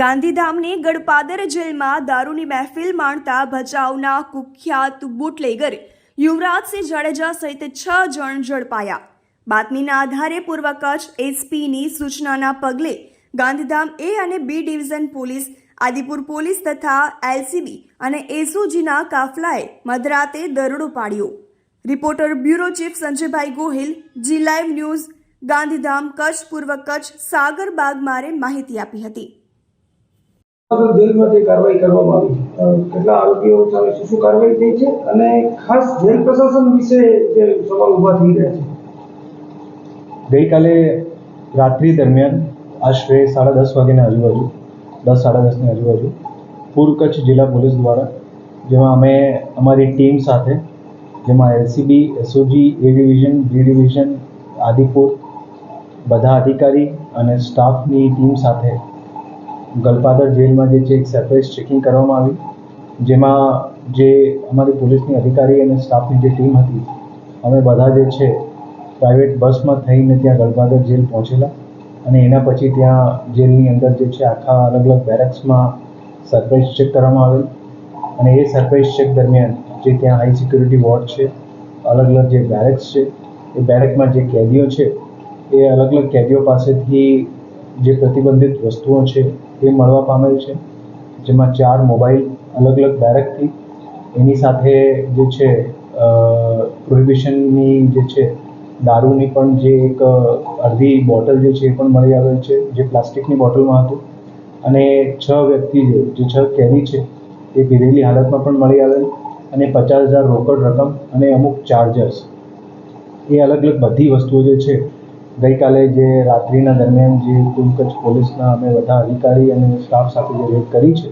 ગાંધીધામની ગડપાદર જેલમાં દારૂની મહેફિલ માણતા ભચાઉના કુખ્યાત બુટલેગર યુવરાજસિંહ જાડેજા સહિત છ જણ ઝડપાયા. બાતમીના આધારે પૂર્વ કચ્છ એસપીની સૂચનાના પગલે ગાંધીધામ એ અને B division police, Adipur police તથા એલસીબી અને એસઓજીના કાફલાએ મધરાતે દરોડો પાડ્યો. રિપોર્ટર બ્યુરો ચીફ સંજયભાઈ Gohil, G live news, Gandhidham Kutch, પૂર્વ કચ્છ, સાગર બાગમારે માહિતી આપી હતી. કાર્યવાહી કરવામાં આવી કેટલા આરોપીઓ સામે શું શું કાર્યવાહી થઈ છે? અને ખાસ જેલ પ્રશાસન વિશે સવાલ ઊભા થઈ રહ્યા છે. ગઈકાલે રાત્રિ દરમિયાન આશરે સાડા દસ વાગ્યાની આજુબાજુ, દસ સાડા દસની આજુબાજુ પૂર્વ કચ્છ જિલ્લા પોલીસ દ્વારા, જેમાં અમે, અમારી ટીમ સાથે, જેમાં LCB, SOG, A division, B division, Adipur, બધા અધિકારી અને સ્ટાફની ટીમ સાથે ગલપાદર જેલમાં જે છે એક સરપ્રાઇઝ ચેકિંગ કરવામાં આવી, જેમાં જે અમારી પોલીસની અધિકારી અને સ્ટાફની જે ટીમ હતી, અમે બધા જે છે પ્રાઇવેટ બસમાં થઈને ત્યાં ગલપાદર જેલ પહોંચેલા અને એના પછી ત્યાં જેલની અંદર જે છે આખા અલગ અલગ બેરેક્સમાં સરપ્રાઇઝ ચેક કરવામાં આવેલ. અને એ સરપ્રાઇઝ ચેક દરમિયાન જે ત્યાં હાઈ સિક્યુરિટી વોર્ડ છે, અલગ અલગ જે બેરેક્સ છે, એ બેરેકમાં જે કેદીઓ છે, એ અલગ અલગ કેદીઓ પાસેથી જે પ્રતિબંધિત વસ્તુઓ છે એ મળવા પામેલ છે. જેમાં ચાર મોબાઈલ અલગ અલગ બેરેકથી એની સાથે જે છે પ્રોહિબિશનની જે છે, દારૂની પણ જે એક અડધી બોટલ જે છે એ પણ મળી આવેલ છે, જે પ્લાસ્ટિકની બોટલમાં હતું. અને છ વ્યક્તિ જે છ કેદી છે, એ પીધેલી હાલતમાં પણ મળી આવેલ અને પચાસ હજાર રોકડ રકમ અને અમુક ચાર્જર્સ એ અલગ અલગ બધી વસ્તુઓ જે છે ગઈકાલે જે રાત્રિના દરમિયાન જે કુલ કચ્છ પોલીસના અમે બધા અધિકારી અને સ્ટાફ સાથે જે રેડ કરી છે